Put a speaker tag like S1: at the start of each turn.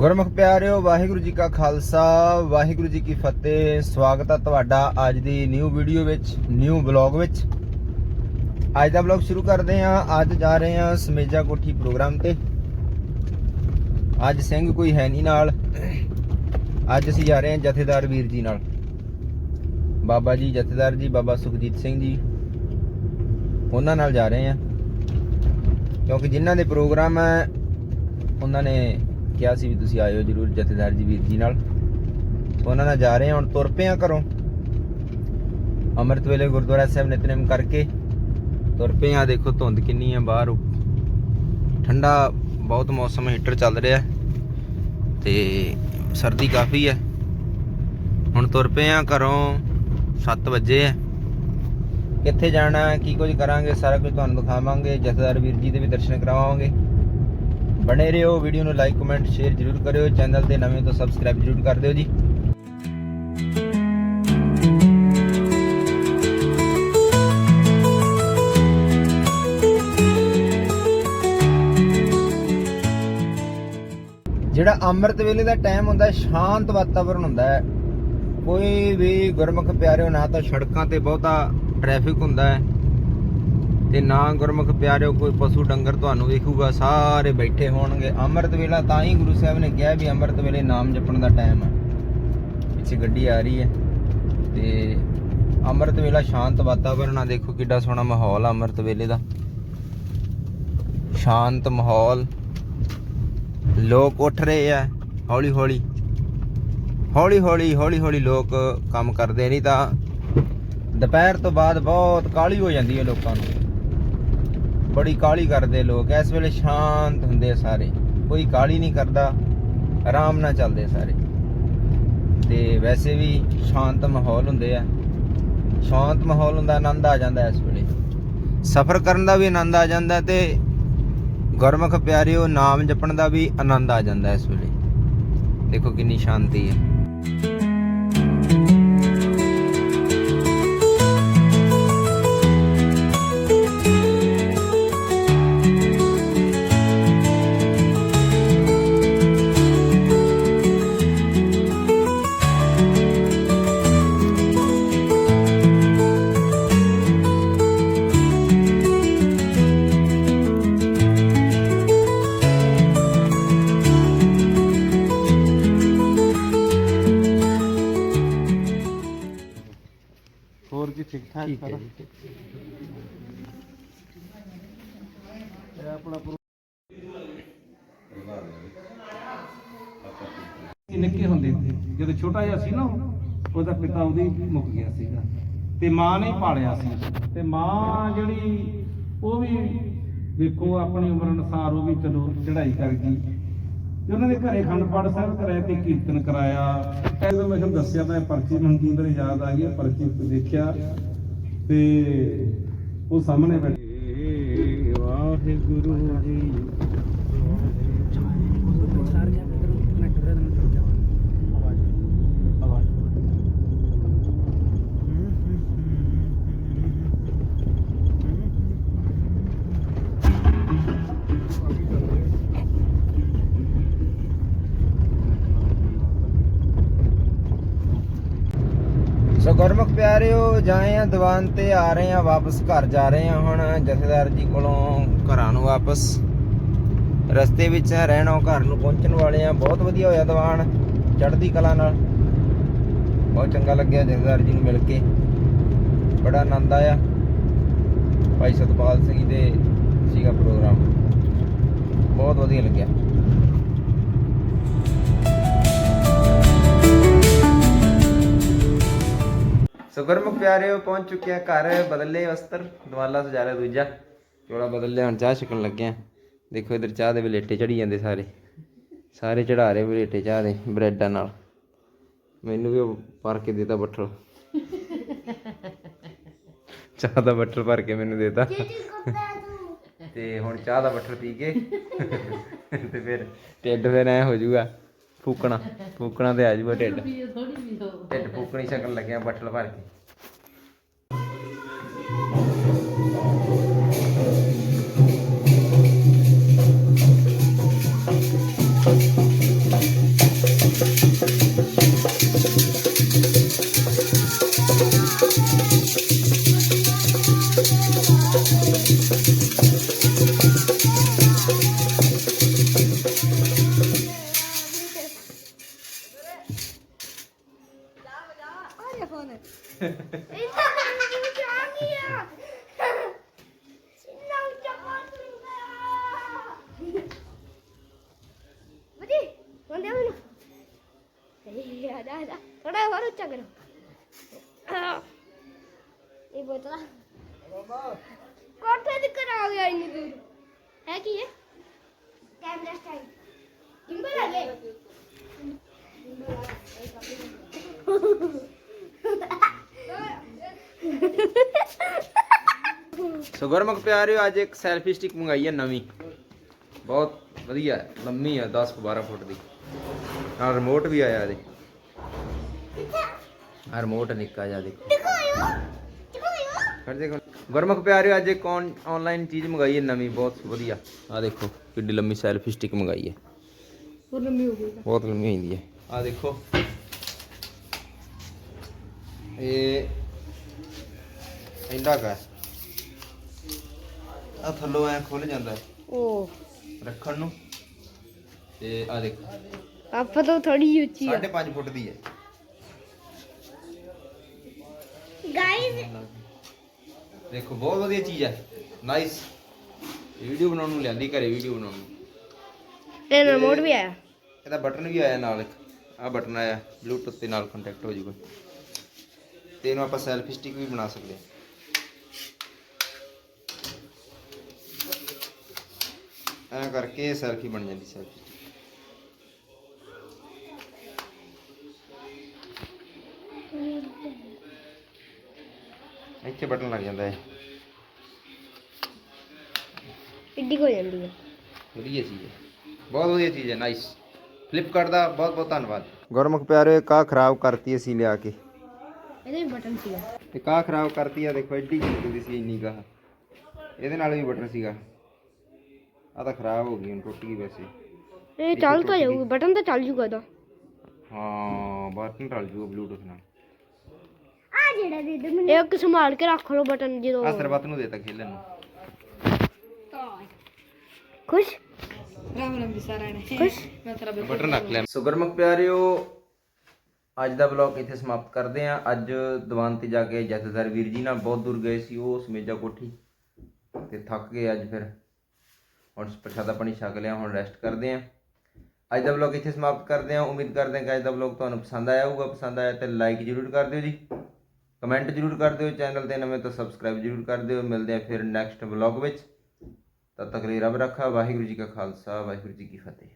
S1: ਗੁਰਮੁਖ ਪਿਆਰਿਓ, ਵਾਹਿਗੁਰੂ ਜੀ ਕਾ ਖਾਲਸਾ, ਵਾਹਿਗੁਰੂ ਜੀ ਕੀ ਫਤਿਹ। ਸਵਾਗਤ ਹੈ ਤੁਹਾਡਾ ਅੱਜ ਦੀ ਨਿਊ ਵੀਡੀਓ ਵਿੱਚ ਨਿਊ ਵਲੌਗ ਵਿੱਚ। ਅੱਜ ਦਾ ਵਲੌਗ ਸ਼ੁਰੂ ਕਰਦੇ ਹਾਂ। ਅੱਜ ਜਾ ਰਹੇ ਹਾਂ ਸਮੇਜਾ ਕੋਠੀ ਪ੍ਰੋਗਰਾਮ ਤੇ। ਅੱਜ ਸਿੰਘ ਕੋਈ ਹੈ ਨਹੀਂ ਨਾਲ। ਅੱਜ ਅਸੀਂ ਜਾ ਰਹੇ ਹਾਂ ਜਥੇਦਾਰ ਵੀਰ ਜੀ ਨਾਲ। ਬਾਬਾ ਜੀ ਜਥੇਦਾਰ ਜੀ, ਬਾਬਾ ਸੁਖਜੀਤ ਸਿੰਘ ਜੀ। ਉਹਨਾਂ ਨਾਲ ਜਾ ਰਹੇ ਹਾਂ। ਕਿਉਂਕਿ ਜਿਨ੍ਹਾਂ ਦੇ ਪ੍ਰੋਗਰਾਮ ਹੈ, ਉਹਨਾਂ ਨੇ ਕਿਹਾ ਸੀ ਵੀ ਤੁਸੀਂ ਆਇਓ ਜਰੂਰ ਜਥੇਦਾਰ ਜੀ ਵੀਰ ਜੀ ਨਾਲ। ਉਹਨਾਂ ਨਾਲ ਜਾ ਰਹੇ ਹਾਂ, ਹੁਣ ਤੁਰ ਪਏ ਹਾਂ ਘਰੋਂ। ਅੰਮ੍ਰਿਤ ਵੇਲੇ ਗੁਰਦੁਆਰਾ ਸਾਹਿਬ ਨਿਤਨੇਮ ਕਰਕੇ ਤੁਰ ਪਏ ਹਾਂ। ਦੇਖੋ ਧੁੰਦ ਕਿੰਨੀ ਹੈ ਬਾਹਰ। ਠੰਡਾ ਬਹੁਤ ਮੌਸਮ ਹੀਟਰ ਚੱਲ ਰਿਹਾ ਹੈ ਤੇ ਸਰਦੀ ਕਾਫੀ ਹੈ। ਹੁਣ ਤੁਰ ਪਏ ਹਾਂ ਘਰੋਂ 7 ਵਜੇ ਹੈ। ਕਿੱਥੇ ਜਾਣਾ, ਕੀ ਕੁਝ ਕਰਾਂਗੇ, ਸਾਰਾ ਕੁਝ ਤੁਹਾਨੂੰ ਦਿਖਾਵਾਂਗੇ। ਜਥੇਦਾਰ ਵੀਰ ਜੀ ਦੇ ਵੀ ਦਰਸ਼ਨ ਕਰਾਵਾਂਗੇ। ਬਣੇ ਰਹੋ ਵੀਡੀਓ ਨੂੰ ਲਾਈਕ ਕਮੈਂਟ ਸ਼ੇਅਰ ਜਰੂਰ ਕਰਿਓ ਚੈਨਲ ਤੇ ਨਵੇਂ ਤੋਂ ਸਬਸਕ੍ਰਾਈਬ ਜਰੂਰ ਕਰ ਦਿਓ ਜੀ। ਜਿਹੜਾ ਅੰਮ੍ਰਿਤ ਵੇਲੇ ਦਾ ਟਾਈਮ ਹੁੰਦਾ ਹੈ, ਸ਼ਾਂਤ ਵਾਤਾਵਰਣ ਹੁੰਦਾ ਹੈ। ਕੋਈ ਵੀ ਗੁਰਮੁਖ ਪਿਆਰਿਓ, ਨਾ ਤਾਂ ਸੜਕਾਂ ਤੇ ਬਹੁਤਾ ਟ੍ਰੈਫਿਕ ਹੁੰਦਾ ਹੈ। ਤੇ ਨਾ ਗੁਰਮੁਖ ਪਿਆਰਿਓ, ਕੋਈ ਪਸ਼ੂ ਡੰਗਰ ਤੁਹਾਨੂੰ ਵੇਖੂਗਾ, ਸਾਰੇ ਬੈਠੇ ਹੋਣਗੇ। ਅੰਮ੍ਰਿਤ ਵੇਲਾ ਤਾਂ ਹੀ ਗੁਰੂ ਸਾਹਿਬ ਨੇ ਕਿਹਾ ਵੀ ਅੰਮ੍ਰਿਤ ਵੇਲੇ ਨਾਮ ਜਪਣ ਦਾ ਟਾਈਮ ਹੈ ਪਿੱਛੇ ਗੱਡੀ ਆ ਰਹੀ ਹੈ ਤੇ ਅੰਮ੍ਰਿਤ ਵੇਲਾ ਸ਼ਾਂਤ ਵਾਤਾਵਰਣ ਆ। ਦੇਖੋ ਕਿੱਡਾ ਸੋਹਣਾ ਮਾਹੌਲ ਆ ਅੰਮ੍ਰਿਤ ਵੇਲੇ ਦਾ। ਸ਼ਾਂਤ ਮਾਹੌਲ। ਲੋਕ ਉੱਠ ਰਹੇ ਆ ਹੌਲੀ ਹੌਲੀ ਹੌਲੀ ਹੌਲੀ ਹੌਲੀ ਹੌਲੀ ਲੋਕ ਕੰਮ ਕਰਦੇ ਨਹੀਂ ਤਾਂ ਦੁਪਹਿਰ ਤੋਂ ਬਾਅਦ ਬਹੁਤ ਕਾਲੀ ਹੋ ਜਾਂਦੀ ਹੈ ਲੋਕਾਂ ਨੂੰ। ਬੜੀ ਕਾਲੀ ਕਰਦੇ ਲੋਕ, ਇਸ ਵੇਲੇ ਸ਼ਾਂਤ ਹੁੰਦੇ ਆ ਸਾਰੇ। ਕੋਈ ਕਾਲੀ ਨਹੀਂ ਕਰਦਾ, ਆਰਾਮ ਨਾਲ ਚੱਲਦੇ ਸਾਰੇ। ਤੇ ਵੈਸੇ ਵੀ ਸ਼ਾਂਤ ਮਾਹੌਲ ਹੁੰਦੇ ਆ। ਸ਼ਾਂਤ ਮਾਹੌਲ ਹੁੰਦਾ, ਆਨੰਦ ਆ ਜਾਂਦਾ ਇਸ ਵੇਲੇ। ਸਫ਼ਰ ਕਰਨ ਦਾ ਵੀ ਆਨੰਦ ਆ ਜਾਂਦਾ ਤੇ ਗੁਰਮੁਖ ਪਿਆਰਿਓ, ਨਾਮ ਜਪਣ ਦਾ ਵੀ ਆਨੰਦ ਆ ਜਾਂਦਾ ਇਸ ਵੇਲੇ। ਦੇਖੋ ਕਿੰਨੀ ਸ਼ਾਂਤੀ ਹੈ।
S2: ਹੋਰ ਜੀ ਠੀਕ ਠਾਕ
S1: ਠੀਕ ਹੈ
S2: ਸਾਰਾ?
S1: ਜੀ
S2: ਇਹ ਆਪਣਾ ਨਿੱਕੇ ਹੁੰਦੇ ਸੀ ਜਦੋਂ ਛੋਟਾ ਜਿਹਾ ਸੀ ਨਾ ਉਹ, ਉਹਦਾ ਪਿਤਾ ਉਹਦੀ ਮੁੱਕ ਗਿਆ ਸੀਗਾ। ਤੇ ਮਾਂ ਨੇ ਹੀ ਪਾਲਿਆ ਸੀ। ਤੇ ਮਾਂ ਜਿਹੜੀ ਉਹ ਵੀ ਦੇਖੋ ਆਪਣੀ ਉਮਰ ਅਨੁਸਾਰ ਉਹ ਵੀ ਚਲੋ ਚੜ੍ਹਾਈ ਕਰ ਗਈ। ਤੇ ਉਹਨਾਂ ਦੇ ਘਰੇ ਖੰਡ ਪਾਠ ਸਾਹਿਬ ਕਰਾਇਆ ਤੇ ਕੀਰਤਨ ਕਰਾਇਆ। ਐਦੋਂ ਮੈਂ ਤੁਹਾਨੂੰ ਦੱਸਿਆ ਤਾਂ ਇਹ ਪਰਚੀ ਮੈਨੂੰ ਮੇਰੇ ਯਾਦ ਆ ਗਈ ਪਰਚੀ ਤੇ ਦੇਖਿਆ। ਤੇ ਉਹ ਸਾਹਮਣੇ ਬੈਠੇ। ਵਾਹਿਗੁਰੂ ਜੀ
S1: ਗੁਰਮੁਖ ਪਿਆਰਿਓ, ਜਾਏ ਆ ਦੀਵਾਨ ਤੇ ਆ ਰਹੇ ਆ, ਵਾਪਸ ਘਰ ਜਾ ਰਹੇ ਆ ਹੁਣ, ਜਥੇਦਾਰ ਜੀ ਕੋਲੋਂ ਘਰਾਂ ਨੂੰ ਵਾਪਸ। ਰਸਤੇ ਵਿੱਚ ਰਹਿਣਾ ਘਰ ਨੂੰ ਪਹੁੰਚਣ ਵਾਲੇ ਆ। ਬਹੁਤ ਵਧੀਆ ਹੋਇਆ ਦੀਵਾਨ, ਚੜ੍ਹਦੀ ਕਲਾ ਨਾਲ। ਬਹੁਤ ਚੰਗਾ ਲੱਗਿਆ ਜਥੇਦਾਰ ਜੀ ਨੂੰ ਮਿਲ ਕੇ। ਬੜਾ ਆਨੰਦ ਆਇਆ। ਭਾਈ ਸਤਪਾਲ ਸਿੰਘ ਜੀ ਦੇ ਸੀਗਾ ਪ੍ਰੋਗਰਾਮ। ਬਹੁਤ ਵਧੀਆ ਲੱਗਿਆ। ਸੋ ਗੁਰਮੁਖ ਪਿਆਰਿਓ, ਪਹੁੰਚ ਚੁੱਕੇ ਆ ਘਰ, ਬਦਲੇ ਵਸਤਰ ਦਵਾਲਾ ਸਜਾ ਲਿਆ ਦੂਜਾ। ਚੋਲਾ ਬਦਲ ਲਿਆ ਹੁਣ ਚਾਹ ਛਕਣ ਲੱਗੇ ਆ ਦੇਖੋ ਇਧਰ ਚਾਹ ਦੇ ਵਲੇਟੇ ਚੜੀ ਜਾਂਦੇ ਸਾਰੇ। ਸਾਰੇ ਚੜਾ ਰਹੇ ਵਲੇਟੇ ਚਾਹ ਦੇ, ਬ੍ਰੈਡਾਂ ਨਾਲ। ਮੈਨੂੰ ਵੀ ਉਹ ਭਰ ਕੇ ਦੇਤਾ ਬੱਠਲ। ਚਾਹ ਦਾ ਬੱਠਲ ਭਰ ਕੇ ਮੈਨੂੰ ਦੇਤਾ। ਤੇ ਹੁਣ ਚਾਹ ਦਾ ਬੱਠਲ ਪੀ ਕੇ ਤੇ ਫਿਰ ਢਿੱਡ ਫਿਰ ਐ ਹੋ ਜਾਊਗਾ। ਫੂਕਣਾ ਫੂਕਣਾ ਤੇ ਆ ਜਾਊਗਾ ਢਿੱਡ। ਢਿੱਡ ਫੂਕਣੀ ਛਕਣ ਲੱਗਿਆ ਬੱਠਲ ਭਰ ਕੇ।
S3: ਉੱਚਾ ਕਰੋ। ਆਹ। ਇਹ ਬੋਤਲਾ ਕੋਠੇ ਦੀ ਕਰਾ ਗਿਆ ਇੰਨੀ ਦੂਰ। ਹੈ ਕੀ ਹੈ ਕੈਮਰਾ ਸਟਾਈਲ। ਗਿੰਬਲ ਆ ਗਏ।
S1: ਸੋ ਗੁਰਮੁਖ ਪਿਆਰਿਓ, ਅੱਜ ਇੱਕ ਸੈਲਫੀ ਸਟਿਕ ਮੰਗਾਈ ਹੈ ਨਵੀਂ। ਬਹੁਤ ਵਧੀਆ, ਲੰਮੀ ਹੈ 10 12 ਫੁੱਟ ਦੀ। ਨਾਲ ਰਿਮੋਟ ਵੀ ਆਇਆ ਇਹਦੇ। ਆ ਰਿਮੋਟ ਨਿੱਕਾ ਜਿਹਾ ਦੇਖੋ।
S3: ਦਿਖਾਇਓ ਦਿਖਾਇਓ।
S1: ਫਿਰ ਦੇਖੋ। ਗੁਰਮੁਖ ਪਿਆਰਿਓ ਅੱਜ ਇੱਕ ਆਨਲਾਈਨ ਚੀਜ਼ ਮੰਗਾਈ ਹੈ ਨਵੀਂ ਬਹੁਤ ਵਧੀਆ। ਆ ਦੇਖੋ ਕਿੱਡੀ ਲੰਮੀ ਸੈਲਫੀ ਸਟਿਕ ਮੰਗਾਈ ਹੈ।
S3: ਉਹ ਲੰਮੀ ਹੋ ਗਈ
S1: ਬਹੁਤ ਲੰਮੀ ਹੁੰਦੀ ਹੈ। ਆ ਦੇਖੋ। ਇਹ ਇੰਦਾ ਕਾ ਆ ਥੱਲੋਂ ਐ ਖੁੱਲ ਜਾਂਦਾ ਹੈ।
S3: ਉਹ
S1: ਰੱਖਣ ਨੂੰ। ਤੇ ਆ ਦੇਖੋ।
S3: ਆਪਾਂ ਤਾਂ ਥੋੜੀ ਉੱਚੀ ਆ।
S1: 5.5 ਫੁੱਟ ਦੀ ਹੈ।
S3: ਗਾਇਸ
S1: ਦੇਖੋ ਬਹੁਤ ਵਧੀਆ ਚੀਜ਼ ਹੈ ਨਾਈਸ ਵੀਡੀਓ ਬਣਾਉਣ ਨੂੰ ਲਿਆਂਦੀ ਘਰੇ ਵੀਡੀਓ ਬਣਾਉਣ ਨੂੰ।
S3: ਤੇ ਰਿਮੋਟ ਵੀ ਆਇਆ।
S1: ਇਹਦਾ ਬਟਨ ਵੀ ਆਇਆ ਨਾਲ ਇੱਕ। ਆ ਬਟਨ ਆਇਆ ਬਲੂਟੁੱਥ ਦੇ ਨਾਲ ਕੰਟੈਕਟ ਹੋ ਜਾਊਗਾ। ਤੇ ਇਹਨੂੰ ਆਪਾਂ ਸੈਲਫੀ ਸਟਿਕ ਵੀ ਬਣਾ ਸਕਦੇ ਹਾਂ। ਐਂ ਕਰਕੇ ਸੈਲਫੀ ਬਣ ਜਾਂਦੀ ਸੈਲਫੀ ਸਟਿਕ ਇੱਥੇ ਬਟਨ ਲੱਗ ਜਾਂਦਾ ਹੈ
S3: ਇੱਡੀ ਹੋ ਜਾਂਦੀ ਹੈ।
S1: ਵਧੀਆ ਚੀਜ਼ ਹੈ। ਬਹੁਤ ਵਧੀਆ ਚੀਜ਼ ਹੈ ਨਾਈਸ ਫਲਿੱਪਕਾਰਟ ਦਾ ਬਹੁਤ ਬਹੁਤ ਧੰਨਵਾਦ। ਗੁਰਮੁਖ ਪਿਆਰੇ ਕਾ ਖਰਾਬ ਕਰਤੀ ਅਸੀਂ ਲਿਆ ਕੇ?
S3: ਇਹਦੇ ਵੀ ਬਟਨ ਸੀਗਾ।
S1: ਤੇ ਕਾ ਖਰਾਬ ਕਰਤੀ ਆ ਦੇਖੋ ਐਡੀ ਜਿਹੀ ਸੀ ਇੰਨੀ ਕਾ ਇਹਦੇ ਨਾਲ ਵੀ ਬਟਨ ਸੀਗਾ। ਆ ਤਾਂ ਖਰਾਬ ਹੋ ਗਈ ਹੁਣ ਟੁੱਟ ਗਈ ਵੈਸੇ।
S3: ਇਹ ਚੱਲ ਤਾਂ ਜਾਊਗਾ ਬਟਨ ਤਾਂ ਚੱਲ ਜੂਗਾ ਇਹਦਾ।
S1: ਹਾਂ ਬਟਨ ਟਲ ਜੂ ਬਲੂਟੁੱਥ ਨਾਲ।
S3: ਆ ਜਿਹੜਾ ਦੇ ਦੇ ਮੈਨੂੰ। ਇੱਕ ਸੰਭਾਲ ਕੇ ਰੱਖ ਲਓ ਬਟਨ ਜਦੋਂ।
S1: ਆ ਸਰਬੱਤ ਨੂੰ ਦੇਤਾ ਖੇਲਣ ਨੂੰ।
S3: ਖੁਸ਼? ਖੁਸ਼?
S1: ਬਟਨ ਰੱਖ ਲਿਆ। ਸੋ ਗੁਰਮੁਖ ਪਿਆਰਿਓ ਅੱਜ ਦਾ ਵਲੌਗ ਇੱਥੇ ਸਮਾਪਤ ਕਰਦੇ ਹਾਂ। ਅੱਜ ਦੀਵਾਨ ਤੇ ਜਾ ਕੇ ਜਥੇਦਾਰ ਵੀਰ ਜੀ ਨਾਲ ਬਹੁਤ ਦੂਰ ਗਏ ਸੀ ਉਹ ਸਮੇਜਾ ਕੋਠੀ ਤੇ ਥੱਕ ਗਏ ਅੱਜ ਫਿਰ। ਹੁਣ ਪ੍ਰਸ਼ਾਦਾ ਪਾਣੀ ਛਕ ਲਿਆ ਹੁਣ ਰੈਸਟ ਕਰਦੇ ਹਾਂ। ਅੱਜ ਦਾ ਵਲੌਗ ਇੱਥੇ ਸਮਾਪਤ ਕਰਦੇ ਹਾਂ। ਉਮੀਦ ਕਰਦੇ ਹਾਂ ਕਿ ਅੱਜ ਦਾ ਵਲੌਗ ਤੁਹਾਨੂੰ ਪਸੰਦ ਆਇਆ ਹੋਊਗਾ। ਪਸੰਦ ਆਇਆ ਤੇ ਲਾਈਕ ਜ਼ਰੂਰ ਕਰ ਦਿਓ ਜੀ। ਕਮੈਂਟ ਜ਼ਰੂਰ ਕਰ ਦਿਓ ਚੈਨਲ ਤੇ ਨਵੇਂ ਤਾਂ ਸਬਸਕ੍ਰਾਈਬ ਜ਼ਰੂਰ ਕਰ ਦਿਓ। ਮਿਲਦੇ ਹਾਂ ਫਿਰ ਨੈਕਸਟ ਵਲੌਗ ਵਿੱਚ। ਤਦ ਤੱਕ ਲਈ ਰੱਬ ਰੱਖਾ, ਵਾਹਿਗੁਰੂ ਜੀ ਕਾ ਖਾਲਸਾ, ਵਾਹਿਗੁਰੂ ਜੀ ਕੀ ਫਤਿਹ।